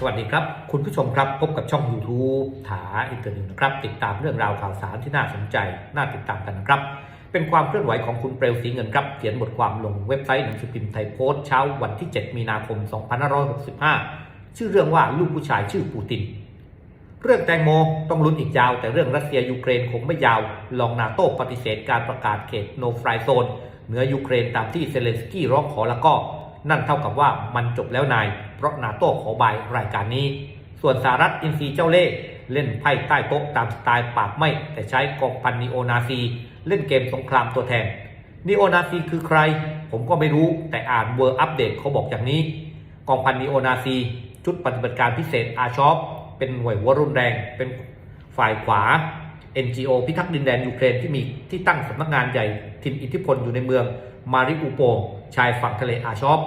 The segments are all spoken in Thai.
สวัสดีครับ คุณผู้ชมครับพบกับช่อง YouTube ถาอินเตอร์นิวนะครับ ติดตามเรื่องราวข่าวสารที่น่าสนใจ น่าติดตามกันนะครับ เป็นความเคลื่อนไหวของคุณเปลวสีเงินครับ เขียนบทความลงเว็บไซต์หนังสือพิมพ์ไทยโพสต์เช้าวันที่ 7 มีนาคม 2565 ชื่อเรื่องว่าลูกผู้ชายชื่อปูติน เรื่องแตงโมต้องลุ้นอีกยาว แต่เรื่องรัสเซียยูเครนคงไม่ยาวรองนาโต้ปฏิเสธการประกาศเขตโนฟรายโซนเหนือยูเครนตามที่เซเลนสกี้ร้องขอแล้วก็ นั่นเท่ากับว่ามันจบแล้วนาย เพราะนาโต้ขอบายรายการนี้ ส่วนสหรัฐอินทรีเจ้าเล่เล่นไพ่ใต้โต๊ะตามสไตล์ปากไม่ แต่ใช้กองพันนีโอนาซี เล่นเกมสงครามตัวแทนนีโอนาซีคือใคร ผมก็ไม่รู้แต่อ่านเวอร์อัปเดตเขาบอกอย่างนี้ กองพันนีโอนาซี ชุดปฏิบัติการพิเศษอาชอปเป็นหน่วยหัวรุนแรง เป็นฝ่ายขวา NGO พิทักษ์ดินแดนยูเครนที่มีที่ตั้งสำนักงานใหญ่ถิ่นอิทธิพลอยู่ในเมืองมาริอูโป ชายฝั่งทะเลอาชอป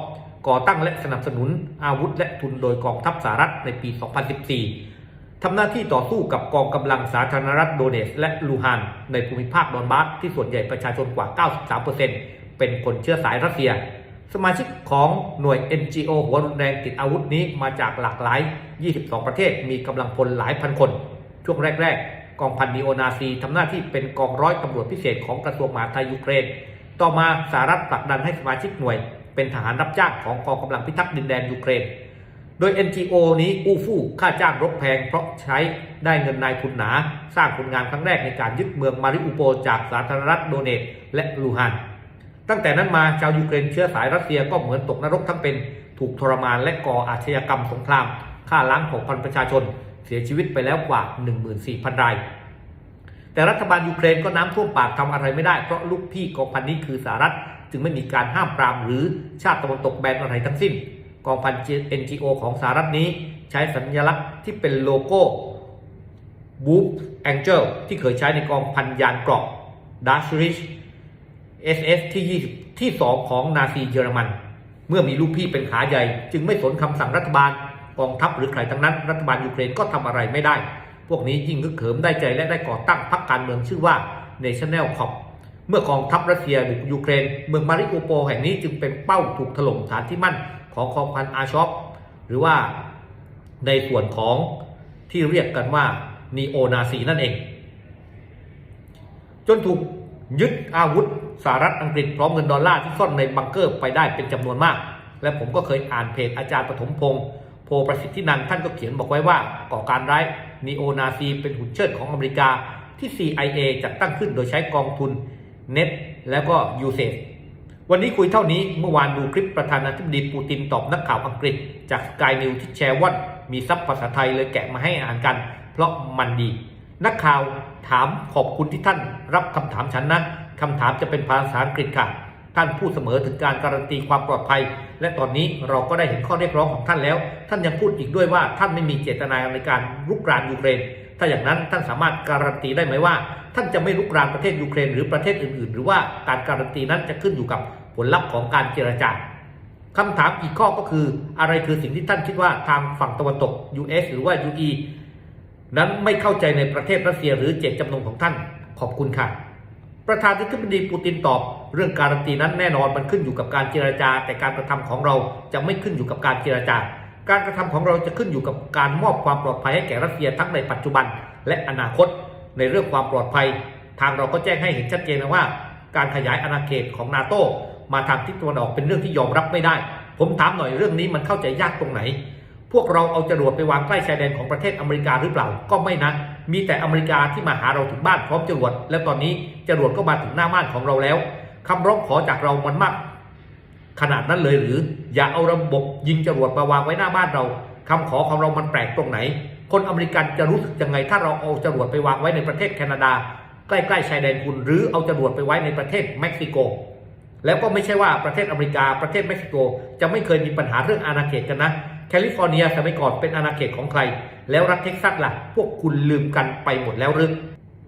ก่อตั้งและสนับสนุนอาวุธและทุนโดยกองทัพสหรัฐในปี 2014 ทำหน้าที่ต่อสู้กับกองกำลังสาธารณรัฐโดเนสและลูฮานในภูมิภาคดอนบาสที่ส่วนใหญ่ประชาชนกว่า 93%เป็นคนเชื้อสายรัสเซีย สมาชิกของหน่วย NGO หัวรุนแรงติดอาวุธนี้มาจากหลากหลาย 22 ประเทศมีกำลังพลหลายพันคน ช่วงแรก ๆ กองพันนีโอนาซีทำหน้าที่เป็นกองร้อยตำรวจพิเศษของกระทรวงมหาดไทยยูเครน ต่อมาสหรัฐผลักดันให้สมาชิกหน่วย เป็นทหารรับจ้างของกองกำลังพิทักษ์ดินแดนยูเครน โดย NGO นี้อู้ฟู่ค่าจ้างรบแพงเพราะใช้ได้เงินนายทุนหนา สร้างผลงานครั้งแรกในการยึดเมืองมาริอูโปจากสาธารณรัฐโดเนตและลูฮานตั้งแต่นั้นมาชาวยูเครนเชื้อสายรัสเซียก็เหมือนตกนรกทั้งเป็นถูกทรมานและก่ออาชญากรรมสงครามฆ่าล้างเผ่าพันธุ์ประชาชนเสียชีวิตไปแล้วกว่า 14,000 ราย แต่รัฐบาลยูเครนก็น้ำท่วมปากทำอะไรไม่ได้ เพราะลูกพี่กองพันนี้คือสหรัฐ จึงไม่มีการห้ามปรามหรือชาติตะวันตกแบนอะไรทั้งสิ้น กองพัน NGO ของสหรัฐนี้ ใช้สัญลักษณ์ที่เป็นโลโก้บูฟแองเจลที่เคยใช้ในกองพันยานเกราะดัชริช SS ที่ 20 ที่ 2 ของนาซีเยอรมัน เมื่อมีลูกพี่เป็นขาใหญ่ จึงไม่สนคำสั่งรัฐบาลกองทัพหรือใครทั้งนั้น รัฐบาลยูเครนก็ทำอะไรไม่ได้ พวกนี้ยิ่งฮึกเหิมได้ใจและได้ก่อตั้งพรรคการเมืองชื่อว่า National Cop เมื่อกองทัพรัสเซียบุกยูเครน เมืองมาริโอโปแห่งนี้จึงเป็นเป้าถูกถล่มฐานที่มั่นของกองพันอาชอปหรือว่าในส่วนของที่เรียกกันว่านีโอนาซีนั่นเอง จนถูกยึดอาวุธสหรัฐอังกฤษพร้อมเงินดอลลาร์ที่ซ่อนในบังเกอร์ไปได้เป็นจำนวนมาก และผมก็เคยอ่านเพจอาจารย์ปฐมพงศ์ พประสิทธินันท่านก็เขียนบอกไว้ว่าก่อการร้ายนีโอนาซีเป็นหุ่นเชิดของอเมริกาที่ CIA จัดตั้งขึ้นโดยใช้กองทุนเน็ตแล้วก็ยูเซฟวันนี้คุยเท่านี้เมื่อวานดูคลิปประธานาธิบดีปูตินตอบนักข่าวอังกฤษ จากสกายนิวที่แชร์ว่ามีซับภาษาไทยเลยแกะมาให้อ่านกัน เพราะมันดี นักข่าวถามขอบคุณที่ท่านรับคำถามฉันนะคำถามจะเป็นภาษาอังกฤษค่ะ ท่านพูดเสมอถึงการการันตีความปลอดภัย และตอนนี้เราก็ได้เห็นข้อเรียกร้องของท่านแล้ว ท่านยังพูดอีกด้วยว่าท่านไม่มีเจตนาในการรุกรานยูเครน ถ้าอย่างนั้นท่านสามารถการันตีได้ไหมว่า ท่านจะไม่รุกรานประเทศยูเครน หรือประเทศอื่น ๆ หรือว่าการการันตีนั้นจะขึ้นอยู่กับผลลัพธ์ของการเจรจาคำถามอีกข้อก็คืออะไรคือสิ่งที่ท่านคิดว่าทางฝั่งตะวันตก US หรือว่า UE นั้นไม่เข้าใจในประเทศรัสเซียหรือเจตจำนงของท่านขอบคุณค่ะ ประธานาธิบดีปูตินตอบ เรื่องการันตีนั้นแน่นอนมันขึ้นอยู่กับการเจรจา แต่การกระทำของเราจะไม่ขึ้นอยู่กับการเจรจา การกระทำของเราจะขึ้นอยู่กับการมอบความปลอดภัยให้แก่รัสเซียทั้งในปัจจุบัน และอนาคต ในเรื่องความปลอดภัย ทางเราก็แจ้งให้เห็นชัดเจนนะว่า การขยายอาณาเขตของนาโตมาทางทิศตะวันออกเป็นเรื่องที่ยอมรับไม่ได้ ผมถามหน่อยเรื่องนี้มันเข้าใจยากตรงไหน พวกเราเอาจรวดไปวางใกล้ชายแดนของประเทศอเมริกาหรือเปล่า ก็ไม่นะ มีแต่อเมริกาที่มาหาเราถึงบ้านพร้อมจรวด และตอนนี้จรวดก็มาถึงหน้าบ้านของเราแล้วคำร้องขอจากเรามันมากขนาดนั้นเลยหรือ อย่าเอาระบบยิงจรวดมาวางไว้หน้าบ้านเราคำขอของเรามันแปลกตรงไหน คนอเมริกันจะรู้สึกยังไงถ้าเราเอาจรวดไปวางไว้ในประเทศแคนาดา ใกล้ๆชายแดนคุณ หรือเอาจรวดไปไว้ในประเทศเม็กซิโก แล้วก็ไม่ใช่ว่าประเทศอเมริกาประเทศเม็กซิโก จะไม่เคยมีปัญหาเรื่องอาณาเขตกันนะ แคลิฟอร์เนียสมัยก่อนเป็นอาณาเขตของใคร แล้วรัฐเท็กซัสล่ะ พวกคุณลืมกันไปหมดแล้วหรือ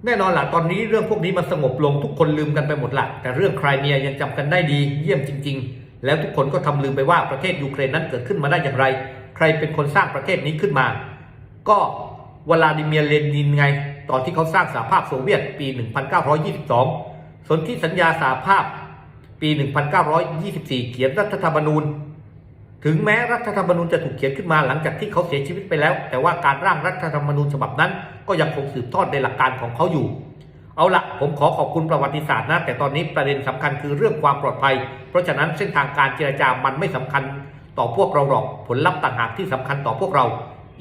แน่นอนล่ะตอนนี้เรื่องพวกนี้มันสงบลงทุกคนลืมกันไปหมดละแต่เรื่องไครเมียยังจำกันได้ดีเยี่ยมจริง ๆ แล้วทุกคนก็ทำลืมไปว่าประเทศยูเครนนั้นเกิดขึ้นมาได้อย่างไร ใครเป็นคนสร้างประเทศนี้ขึ้นมา ก็วลาดิเมียร์เลนินไง ตอนที่เขาสร้างสหภาพโซเวียตปี 1922 สนธิสัญญาสหภาพปี 1924 เขียนรัฐธรรมนูญ ถึงแม้รัฐธรรมนูญจะถูกเขียนขึ้นมาหลังจากที่เขาเสียชีวิตไปแล้ว แต่ว่าการร่างรัฐธรรมนูญฉบับนั้น ก็ยังคงสืบทอดในหลักการของเขาอยู่ เอาละผมขอขอบคุณประวัติศาสตร์นะ แต่ตอนนี้ประเด็นสำคัญคือเรื่องความปลอดภัย เพราะฉะนั้นเส้นทางการเจรจามันไม่สำคัญต่อพวกเราหรอกผลลัพธ์ต่างหากที่สำคัญต่อพวกเรา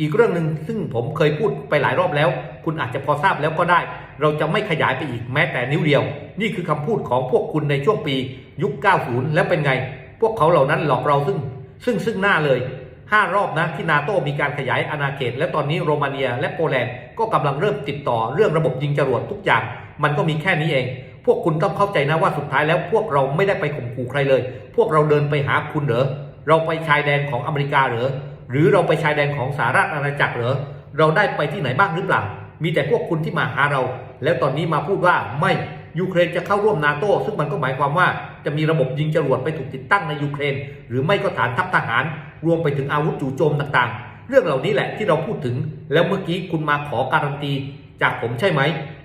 อีกเรื่องหนึ่งซึ่งผมเคยพูดไปหลายรอบแล้ว คุณอาจจะพอทราบแล้วก็ได้ เราจะไม่ขยายไปอีกแม้แต่นิ้วเดียว นี่คือคำพูดของพวกคุณในช่วงปียุค 90 แล้วเป็นไง พวกเขาเหล่านั้นหลอกเราซึ่ง ซึ่งซึ่งหน้าเลย 5 รอบนะที่นาโตมีการขยายอาณาเขต และตอนนี้โรมาเนียและโปแลนด์ก็กำลังเริ่มติดต่อเรื่องระบบยิงจรวดทุกอย่าง มันก็มีแค่นี้เอง พวกคุณต้องเข้าใจนะว่าสุดท้ายแล้วพวกเราไม่ได้ไปข่มขู่ใครเลย พวกเราเดินไปหาคุณเหรอเราไปชายแดนของอเมริกาเหรอหรือเราไปชายแดนของสหรัฐอาณาจักรเหรอเราได้ไปที่ไหนบ้างหรือเปล่ามีแต่พวกคุณที่มาหาเรา แล้วตอนนี้มาพูดว่าไม่ ยูเครนจะเข้าร่วมนาโต้ซึ่งมันก็หมายความว่าจะมีระบบยิงจรวดไปถูกติดตั้งในยูเครน หรือไม่ก็ฐานทัพทหาร รวมไปถึงอาวุธจู่โจมต่างๆ เรื่องเหล่านี้แหละที่เราพูดถึง แล้วเมื่อกี้คุณมาขอการันตี จากผมใช่ไหม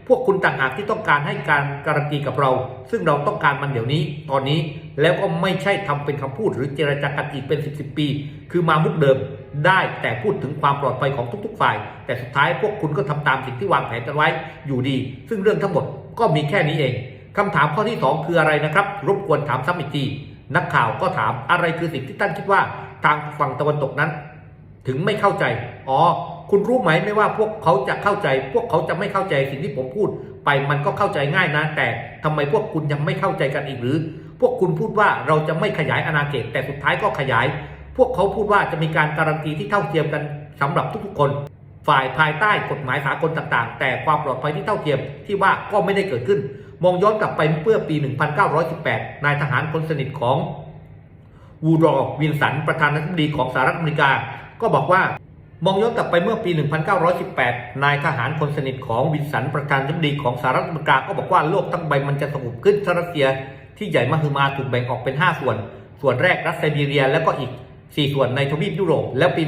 พวกคุณต่างหากที่ต้องการให้การการันตีกับเรา ซึ่งเราต้องการมันเดี๋ยวนี้ ตอนนี้แล้วก็ไม่ใช่ทำเป็นคำพูด หรือเจรจากันอีกเป็นสิบสิบปี คือมามุกเดิมได้แต่พูดถึงความปลอดภัยของทุก ๆ ฝ่าย แต่สุดท้ายพวกคุณก็ทำตามสิ่งที่วางแผนกันไว้อยู่ดี ซึ่งเรื่องทั้งหมด ก็มีแค่นี้เองคำถามข้อที่ 2 คืออะไรนะครับ รบกวนถามซ้ำอีกทีนักข่าวก็ถามอะไรคือสิ่งที่ท่านคิดว่าทางฝั่งตะวันตกนั้น ถึงไม่เข้าใจ อ๋อ คุณรู้ไหมไม่ว่าพวกเขาจะเข้าใจ พวกเขาจะไม่เข้าใจสิ่งที่ผมพูด ไปมันก็เข้าใจง่ายนะ แต่ทำไมพวกคุณยังไม่เข้าใจกันอีกหรือ พวกคุณพูดว่าเราจะไม่ขยายอาณาเขตแต่สุดท้ายก็ขยาย พวกเขาพูดว่าจะมีการการันตีที่เท่าเทียมกันสำหรับทุกๆคน ฝ่ายภายใต้กฎหมายสากลต่างๆ แต่ความปลอดภัยที่เท่าเทียมที่ว่าก็ไม่ได้เกิดขึ้น มองย้อนกลับไปเมื่อปี 1918 นายทหารคนสนิทของวูดรอว์วินสันประธานาธิบดีของสหรัฐอเมริกา ก็บอกว่ามองย้อนกลับไปเมื่อปี 1918 นายทหารคนสนิทของวินสันประธานาธิบดีของสหรัฐอเมริกาก็บอกว่าโลกทั้งใบมันจะสงบขึ้นถ้ารัสเซีย ที่ใหญ่มหึมาถูกแบ่งออกเป็น 5 ส่วน ส่วนแรกรัสไซบีเรีย แล้วก็อีก 4 ส่วนในทวีปยุโรป แล้วปี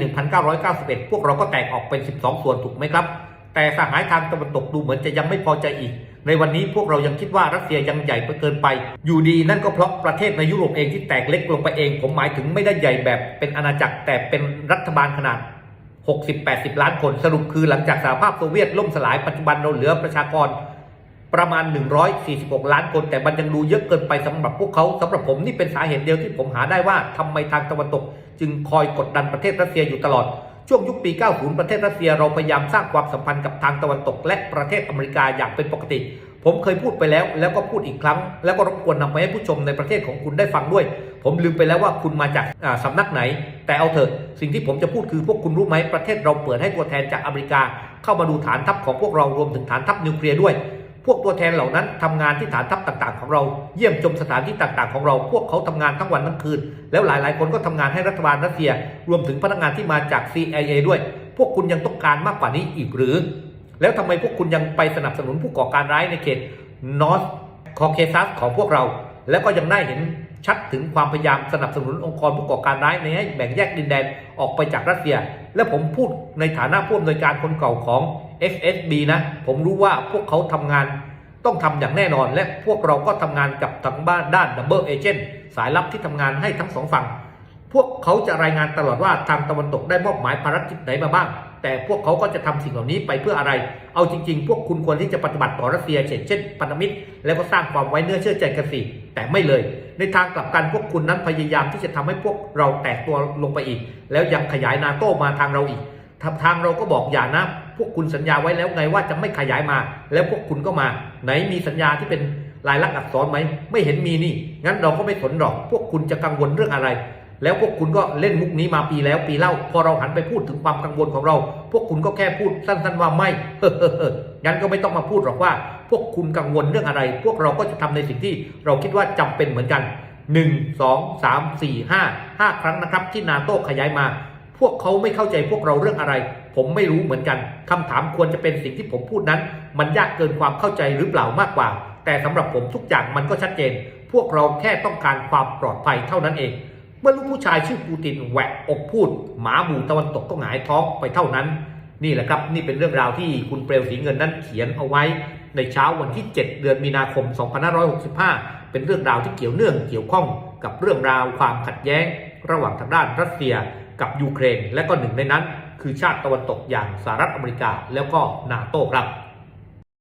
1991 พวกเราก็แตกออกเป็น 12 ส่วนถูกไหมครับ แต่สหายทางตะวันตกดูเหมือนจะยังไม่พอใจอีก ในวันนี้พวกเรายังคิดว่ารัสเซียยังใหญ่เกินไป อยู่ดีนั่นก็เพราะประเทศในยุโรปเองที่แตกเล็กลงไปเอง ผมหมายถึงไม่ได้ใหญ่แบบเป็นอาณาจักรแต่เป็นรัฐบาลขนาด 60-80 ล้านคนสรุปคือหลังจากสหภาพโซเวียตล่มสลายปัจจุบันเราเหลือประชากรประมาณ 146 ล้านคน แต่มันยังดูเยอะเกินไปสำหรับพวกเขาสำหรับผมนี่เป็นสาเหตุเดียวที่ผมหาได้ว่าทำไมทางตะวันตก จึงคอยกดดันประเทศรัสเซียอยู่ตลอด ช่วงยุคปี 90 ประเทศรัสเซียเราพยายามสร้างความสัมพันธ์กับทางตะวันตก และประเทศอเมริกาอย่างเป็นปกติ ผมเคยพูดไปแล้ว แล้วก็พูดอีกครั้ง แล้วก็รบกวนนำไปให้ผู้ชมในประเทศของคุณได้ฟังด้วย ผมลืมไปแล้วว่าคุณมาจากสำนักไหน แต่เอาเถอะ สิ่งที่ผมจะพูดคือพวกคุณรู้ไหมประเทศเราเปิดให้ตัวแทนจากอเมริกา เข้ามาดูฐานทัพของพวกเรารวมถึงฐานทัพนิวเคลียร์ด้วย พวกตัวแทนเหล่านั้นทำงานที่ฐานทัพต่างๆ ของเรา เยี่ยมชมสถานที่ต่างๆ ของเรา พวกเขาทำงานทั้งวันทั้งคืน แล้วหลายๆ คนก็ทำงานให้รัฐบาลรัสเซีย รวมถึงพนักงานที่มาจาก CIA ด้วย พวกคุณยังต้องการมากกว่านี้อีกหรือ แล้วทำไมพวกคุณยังไปสนับสนุนผู้ก่อการร้ายในเขตนอร์ทคอเคซัสของพวกเรา แล้วก็ยังได้เห็นชัดถึงความพยายามสนับสนุนองค์กรผู้ก่อการร้ายในให้แบ่งแยกดินแดนออกไปจากรัสเซีย และผมพูดในฐานะผู้อำนวยการคนเก่าของ FSB นะ ผมรู้ว่าพวกเขาทำงานต้องทำอย่างแน่นอน และพวกเราก็ทำงานกับทางบ้านด้าน Double Agent สายลับที่ทำงานให้ทั้งสองฝั่ง พวกเขาจะรายงานตลอดว่าทางตะวันตกได้มอบหมายภารกิจไหนมาบ้าง แต่พวกเขาก็จะทำสิ่งเหล่านี้ไปเพื่ออะไร เอาจริง ๆ พวกคุณควรที่จะปฏิบัติต่อรัสเซียเช่นเช่นพันธมิตร แล้วก็สร้างความไว้เนื้อเชื่อใจกันสิแต่ไม่เลย ในทางกลับกันพวกคุณนั้นพยายามที่จะทำให้พวกเราแตกตัวลงไปอีก แล้วยังขยายนาโต้มาทางเราอีกทางทางเราก็บอกอย่านะ พวกคุณสัญญาไว้แล้วไงว่าจะไม่ขยายมา แล้วพวกคุณก็มา ไหนมีสัญญาที่เป็นลายลักษณ์อักษรไหม ไม่เห็นมีนี่ งั้นเราก็ไม่สนหรอก พวกคุณจะกังวลเรื่องอะไร แล้วพวกคุณก็เล่นมุกนี้มาปีแล้วปีเล่า พอเราหันไปพูดถึงความกังวลของเรา พวกคุณก็แค่พูดสั้นๆว่าไม่เฮ้องั้นก็ไม่ต้องมาพูดหรอกว่า พวกคุณกังวลเรื่องอะไร พวกเราก็จะทำในสิ่งที่เราคิดว่าจำเป็นเหมือนกัน 1 2 3 4 5 5 ครั้งนะครับ ที่นาโต้ขยายมา พวกเขาไม่เข้าใจพวกเราเรื่องอะไร ผมไม่รู้เหมือนกันคำถามควรจะเป็นสิ่งที่ผมพูดนั้น มันยากเกินความเข้าใจหรือเปล่ามากกว่า แต่สำหรับผมทุกอย่างมันก็ชัดเจน พวกเราแค่ต้องการความปลอดภัยเท่านั้นเอง เมื่อลูกผู้ชายชื่อปูตินแหวกอกพูด หมาหมู่ตะวันตกก็หงายท้องไปเท่านั้น นี่แหละครับนี่เป็นเรื่องราวที่คุณเปลวสีเงินนั้นเขียนเอาไว้ ในเช้าวันที่ 7 เดือนมีนาคม 2565 เป็นเรื่องราวที่เกี่ยวเนื่องเกี่ยวข้องกับเรื่องราวความขัดแย้ง ระหว่างทางด้านรัสเซีย กับยูเครน และก็หนึ่งในนั้น คือชาติตะวันตกอย่างสหรัฐอเมริกาแล้วก็นาโต้ครับ